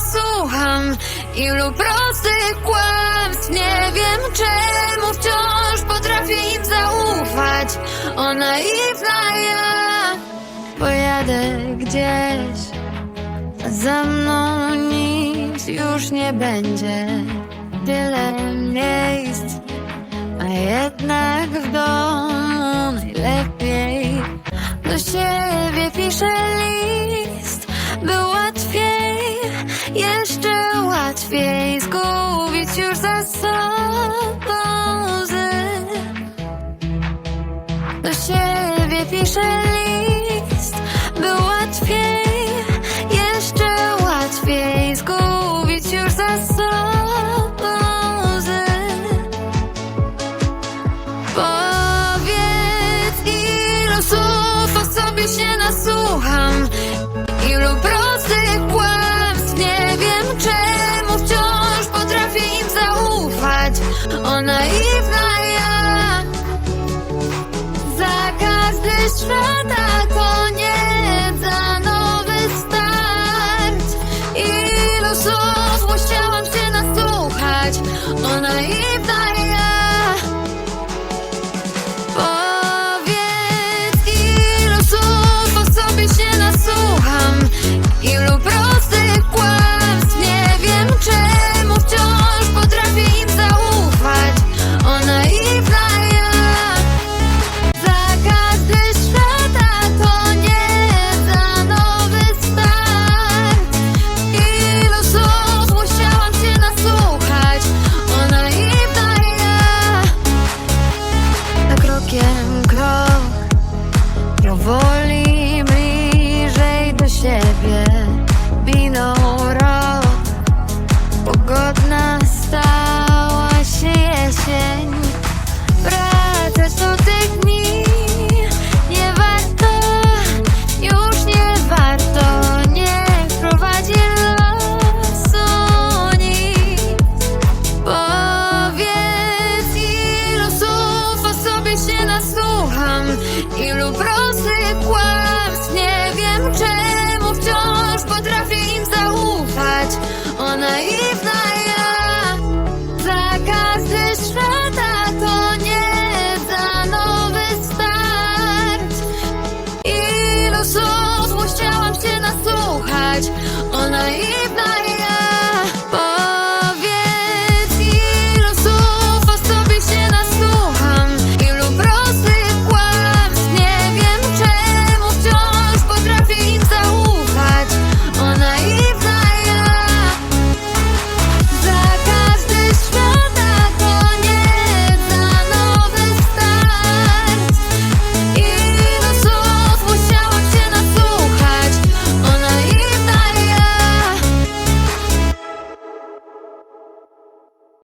nasłucham Ilu prostych kłamstw. Nie wiem czemu wciąż potrafię im zaufać. O naiwna ja Pojadę gdzieś. Za mną nic już nie będzie. Tyle miejsc A jednak w domu najlepiej Do siebie piszę list łzy do siebie piszę list, by łatwiej, jeszcze łatwiej zgubić już za sobą łzy. Powiedz, ilu słów o sobie się nasłucham, ilu jest koniec za nowy start. Ilu słów musiałam się nasłuchać? I naiwna się nasłucham. Ilu prosy kłamstw, nie wiem czy